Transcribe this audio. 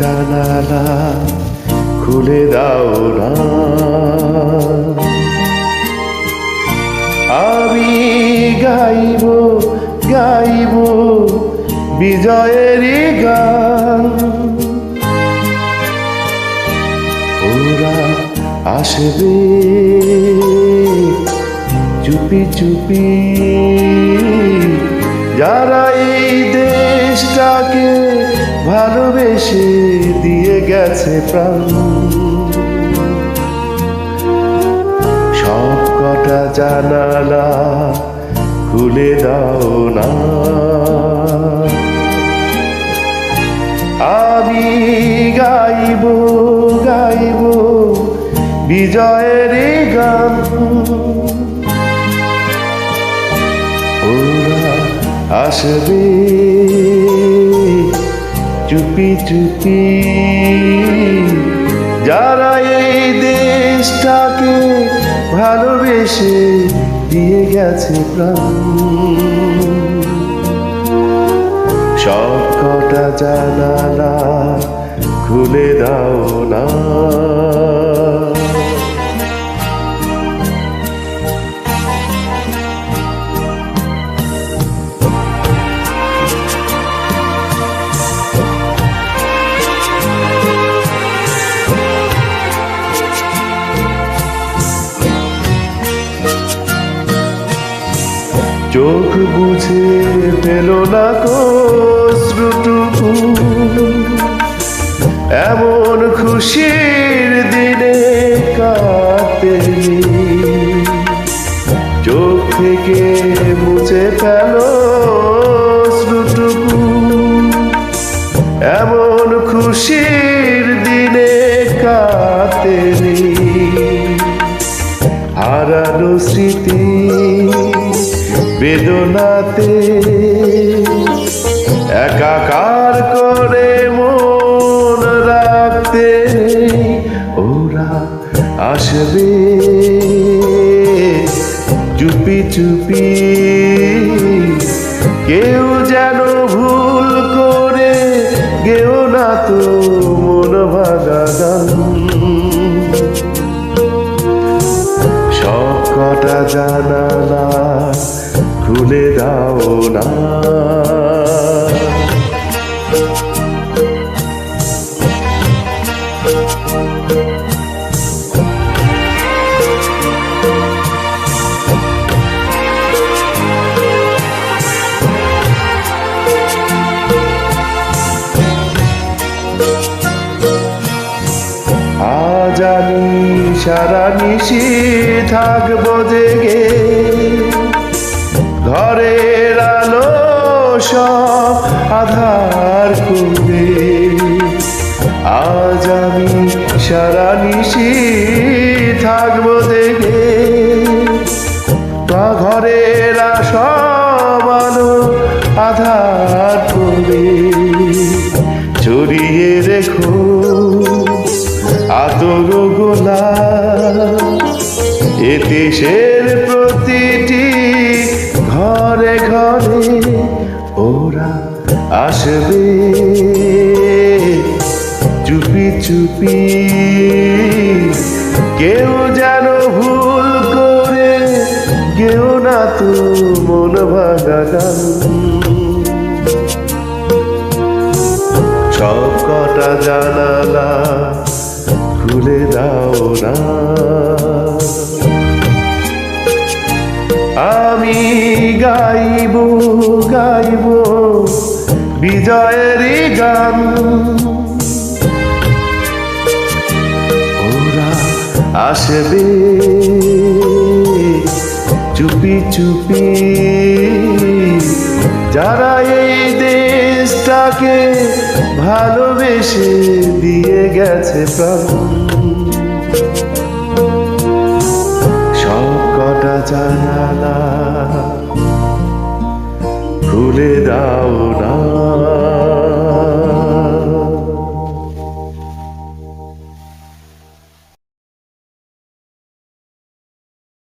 জানালা খুলে দাও না। আমি গাইব গাইব বিজয়ের গান। ওরা আসবে চুপি চুপি। যারা এই দেশটাকে ভালোবেসে দিয়ে গেছে প্রাণ। সব কটা জানালা খুলে দাও না। আমি গাইব গাইব বিজয়ের গান। আসবে। চুপি চুপি। যারা এই দেশটাকে ভালোবেসে দিয়ে গেছে প্রাণ। সব কটা জানালা খুলে দাও না। চোখ বুঝে পেল না কশ্রুটুকু এমন খুশির দিনে কাটে চোখ থেকে মুছে ফেল শ্রুটুকু এমন খুশির দিনে কাটেনি বেদনাতে একাকার করে মন রাখতে ওরা আসবে। চুপি চুপি, কেউ যেন ভুল করে গেও না তো। সারা নিশি থাকব জেগে। ঘরের আলো সব আধার করবে আজ আমি সারা নিশি থাকব জেগে। ঘরের সব আলো আধার করবে এ দেশের প্রতিটি ঘরে ঘরে ওরা আসবে। চুপি চুপি, কেউ যেন ভুল করে, কেউ না তো মন ভাঙা সব কটা জানালা খুলে দাও না। আমি গাইব গাইব বিজয়ের গান। ওরা আসবে, চুপি চুপি। যারা এই দেশটাকে ভালোবেসে দিয়ে গেছে প্রাণ। জানালা। খুলে দাও না।